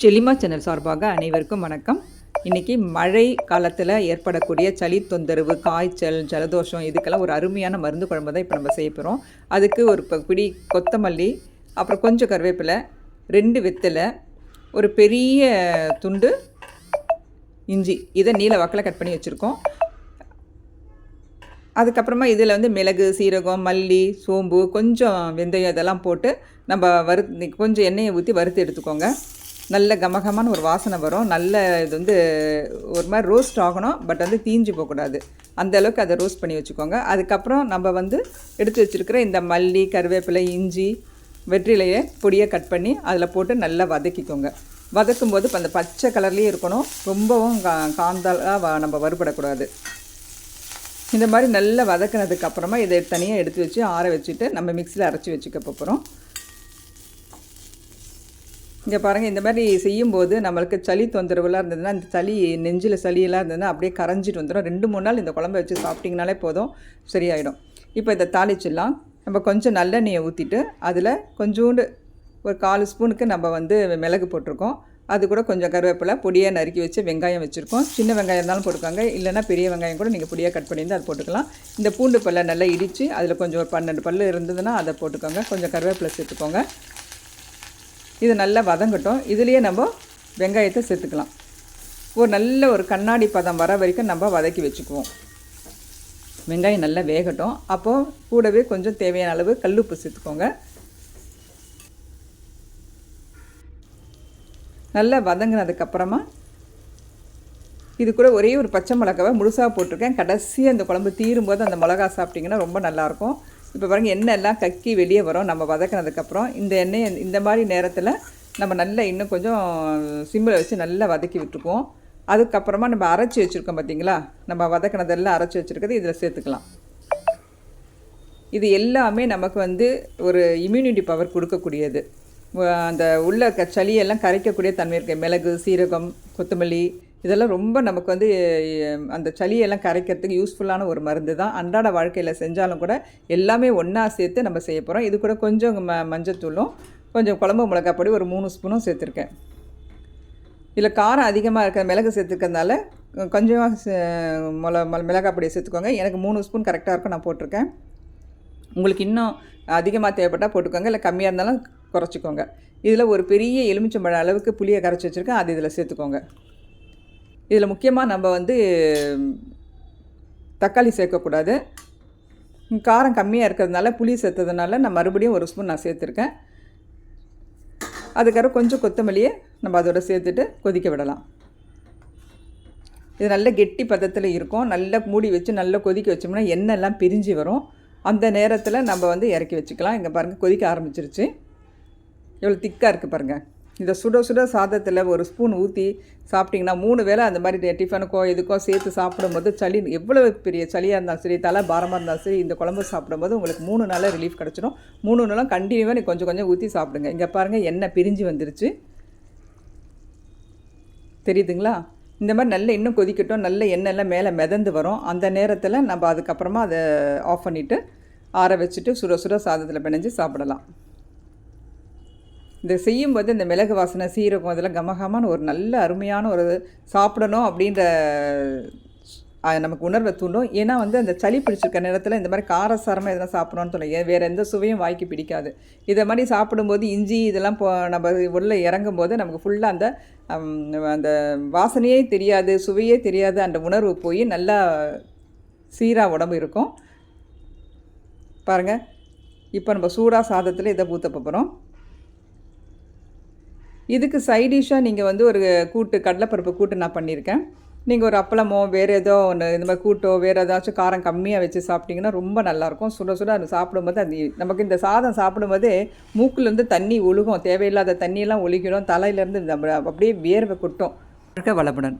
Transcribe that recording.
செலிமா channel சார்பாக அனைவருக்கும் வணக்கம். இன்றைக்கி மழை காலத்தில் ஏற்படக்கூடிய சளி தொந்தரவு காய்ச்சல் ஜலதோஷம் இதுக்கெல்லாம் ஒரு அருமையான மருந்து குழம்பு தான் இப்போ நம்ம செய்ய போகிறோம் அதுக்கு ஒரு பிடி கொத்தமல்லி அப்புறம் கொஞ்சம் கருவேப்பிலை ரெண்டு வெத்தலை ஒரு பெரிய துண்டு இஞ்சி. இதை நீல வாக்கில் கட் பண்ணி வச்சுருக்கோம். அதுக்கப்புறமா இதில் வந்து மிளகு சீரகம் மல்லி சோம்பு கொஞ்சம் வெந்தயம் இதெல்லாம் போட்டு நம்ம வறு கொஞ்சம் எண்ணெயை ஊற்றி வறுத்து எடுத்துக்கோங்க. நல்ல கமகமான ஒரு வாசனை வரும். நல்ல இது வந்து ஒரு மாதிரி ரோஸ்ட் ஆகணும் பட் வந்து தீஞ்சு போகக்கூடாது. அந்த அளவுக்கு அதை ரோஸ்ட் பண்ணி வச்சுக்கோங்க. அதுக்கப்புறம் நம்ம வந்து எடுத்து வச்சுருக்கிற இந்த மல்லி கருவேப்பிலை இஞ்சி வெற்றிலையை பொடியை கட் பண்ணி அதில் போட்டு நல்லா வதக்கிக்கோங்க. வதக்கும் போது இப்போ அந்த பச்சை கலர்லேயே இருக்கணும். ரொம்பவும் கா காந்தாலாக வ- நம்ம வறுபடக்கூடாது. இந்த மாதிரி நல்லா வதக்கினதுக்கப்புறமா இதை தனியாக எடுத்து வச்சு ஆற வச்சுட்டு நம்ம மிக்சியில் அரைச்சி வச்சுக்க போகிறோம் இங்கே பாருங்கள் இந்த மாதிரி செய்யும்போது நம்மளுக்கு சளி தொந்தரவுலாம் இருந்ததுன்னா இந்த சளி நெஞ்சில் சளியெல்லாம் இருந்ததுன்னா அப்படியே கரைஞ்சிட்டு வந்துடும் ரெண்டு மூணு நாள் இந்த குழம்பை வச்சு சாப்பிட்டிங்கனாலே போதும் சரியாயிடும். இப்போ இதை தாளிச்சிடலாம். நம்ம கொஞ்சம் நல்லெண்ணெயை ஊற்றிட்டு அதில் கொஞ்சோண்டு ஒரு கால் ஸ்பூனுக்கு நம்ம வந்து மிளகு போட்டிருக்கோம். அது கூட கொஞ்சம் கருவேப்பிலை பொடியாக நறுக்கி வச்சு வெங்காயம் வச்சுருக்கோம். சின்ன வெங்காயம் இருந்தாலும் போட்டுக்கோங்க. இல்லைன்னா பெரிய வெங்காயம் கூட நீங்கள் பொடியாக கட் பண்ணியிருந்து அது போட்டுக்கலாம். இந்த பூண்டு பல்லை நல்லா இடித்து அதில் கொஞ்சம் ஒரு பன்னெண்டு பல் இருந்ததுன்னா அதை போட்டுக்கோங்க. கொஞ்சம் கருவேப்பிலை சேர்த்துக்கோங்க. இது நல்லா வதங்கட்டும். இதுலேயே நம்ம வெங்காயத்தை சேர்த்துக்கலாம். ஒரு நல்ல ஒரு கண்ணாடி பதம் வர வரைக்கும் நம்ம வதக்கி வச்சுக்குவோம். வெங்காயம் நல்லா வேகட்டும். அப்போது கூடவே கொஞ்சம் தேவையான அளவு கல்லுப்பு சேர்த்துக்கோங்க. நல்லா வதங்கினதுக்கப்புறமா இது கூட ஒரே ஒரு பச்சை மிளகாவை முழுசாக போட்டிருக்கேன். கடைசியாக அந்த குழம்பு தீரும்போது அந்த மிளகா சாப்பிட்டிங்கன்னா ரொம்ப நல்லாயிருக்கும் இப்போ பாருங்கள் எண்ணெய் எல்லாம் கக்கி வெளியே வரும். நம்ம வதக்கினதுக்கப்புறம் இந்த எண்ணெயை இந்த மாதிரி நேரத்தில் நம்ம நல்லா இன்னும் கொஞ்சம் சிம்மில் வச்சு நல்லா வதக்கி விட்டுருக்கோம் அதுக்கப்புறமா நம்ம அரைச்சி வச்சுருக்கோம் பார்த்தீங்களா நம்ம வதக்கினதெல்லாம் அரைச்சி வச்சுருக்கிறது இதில் சேர்த்துக்கலாம். இது எல்லாமே நமக்கு வந்து ஒரு இம்யூனிட்டி பவர் கொடுக்கக்கூடியது. அந்த உள்ள க சளியெல்லாம் கரைக்கக்கூடிய தன்மை இருக்குது மிளகு சீரகம் கொத்தமல்லி இதெல்லாம் ரொம்ப நமக்கு வந்து அந்த சளியெல்லாம் கரைக்கிறதுக்கு யூஸ்ஃபுல்லான ஒரு மருந்து தான். அன்றாட வாழ்க்கையில் செஞ்சாலும் கூட எல்லாமே ஒன்றா சேர்த்து நம்ம செய்ய போகிறோம் இது கூட கொஞ்சம் ம மஞ்சத்தூளும் கொஞ்சம் குழம்பு மிளகாய் பொடி ஒரு மூணு ஸ்பூனும் சேர்த்துருக்கேன். இதில் காரம் அதிகமாக இருக்கிற மிளகு சேர்த்துக்கிறதுனால கொஞ்சமாக மிள மிள- மிளகாய் பொடியை சேர்த்துக்கோங்க. எனக்கு மூணு ஸ்பூன் கரெக்டாக இருக்கும் நான் போட்டிருக்கேன். உங்களுக்கு இன்னும் அதிகமாக தேவைப்பட்டால் போட்டுக்கோங்க. இல்லை கம்மியாக இருந்தாலும் குறைச்சிக்கோங்க. இதில் ஒரு பெரிய எலுமிச்சம்பழம் அளவுக்கு புளியை கரைச்சி வச்சுருக்கேன். அது இதில் சேர்த்துக்கோங்க. இதில் முக்கியமாக நம்ம வந்து தக்காளி சேர்க்கக்கூடாது. காரம் கம்மியாக இருக்கிறதுனால புளி சேர்த்ததுனால நான் மறுபடியும் ஒரு ஸ்பூன் நான் சேர்த்துருக்கேன். அதுக்கப்புறம் கொஞ்சம் கொத்தமல்லியை நம்ம அதோட சேர்த்துட்டு கொதிக்க விடலாம். இது நல்ல கெட்டி பதத்தில் இருக்கும். நல்லா மூடி வச்சு நல்லா கொதிக்க வச்சோம்னா எண்ணெய்லாம் பிரிஞ்சு வரும். அந்த நேரத்தில் நம்ம வந்து இறக்கி வச்சுக்கலாம். இங்கே பாருங்கள் கொதிக்க ஆரம்பிச்சிருச்சு. எவ்வளோ திக்காக இருக்குது பாருங்கள் இதை சுட சுட சாதத்தில் ஒரு ஸ்பூன் ஊற்றி சாப்பிட்டிங்கன்னா மூணு வேளை அந்த மாதிரி டிஃபனுக்கோ இதுக்கோ சேர்த்து சாப்பிடும்போது சளி எவ்வளோ பெரிய சளியாக இருந்தாலும் சரி தலை பாரமாக இருந்தாலும் சரி இந்த குழம்பு சாப்பிடும்போது உங்களுக்கு மூணு நாளில் ரிலீஃப் கிடச்சிடும் மூணு நாளும் கண்டினியூவாக நீ கொஞ்சம் கொஞ்சம் ஊற்றி சாப்பிடுங்க. இங்கே பாருங்கள் எண்ணெய் பிரிஞ்சு வந்துருச்சு. தெரியுதுங்களா? இந்த மாதிரி நல்ல இன்னும் கொதிக்கட்டும் நல்ல எண்ணெய்லாம் மேலே மிதந்து வரும். அந்த நேரத்தில் நம்ம அதுக்கப்புறமா அதை ஆஃப் பண்ணிவிட்டு ஆற வச்சுட்டு சுட சுட சாதத்தில் பிணைஞ்சு சாப்பிடலாம். இதை செய்யும்போது இந்த மிளகு வாசனை சீரகம் இதெல்லாம் கமகமான ஒரு நல்ல அருமையான ஒரு சாப்பிடணும் அப்படின்ற நமக்கு உணர்வை தூண்டும். ஏன்னா வந்து அந்த சளி பிடிச்சிருக்க நேரத்தில் இந்த மாதிரி காரசாரமாக எதனா சாப்பிடணும்னு தோணும் வேறு எந்த சுவையும் வாய்க்கு பிடிக்காது. இதை மாதிரி சாப்பிடும்போது இஞ்சி இதெல்லாம் போ நம்ம உள்ளே இறங்கும் போது நமக்கு ஃபுல்லாக அந்த அந்த வாசனையே தெரியாது சுவையே தெரியாது அந்த உணர்வு போய் நல்லா சீராக உடம்பு இருக்கும். பாருங்கள் இப்போ நம்ம சூடாக சாதத்தில் இதை ஊற்ற போகிறோம் இதுக்கு சைடிஷாக நீங்கள் வந்து ஒரு கூட்டு கடலைப்பருப்பு கூட்டு நான் பண்ணியிருக்கேன். நீங்கள் ஒரு அப்பளமோ வேறு ஏதோ ஒன்று இந்த மாதிரி கூட்டோ வேறு ஏதாச்சும் காரம் கம்மியாக வச்சு சாப்பிட்டிங்கன்னா ரொம்ப நல்லாயிருக்கும். சுட சுட அது சாப்பிடும்போது அது நமக்கு இந்த சாதம் சாப்பிடும்போதே மூக்குலேருந்து தண்ணி ஒழுகும் தேவையில்லாத தண்ணியெல்லாம் ஒழிக்கணும். தலையிலேருந்து நம்ம அப்படியே வியர்வை கொட்டும். வளமுடன்.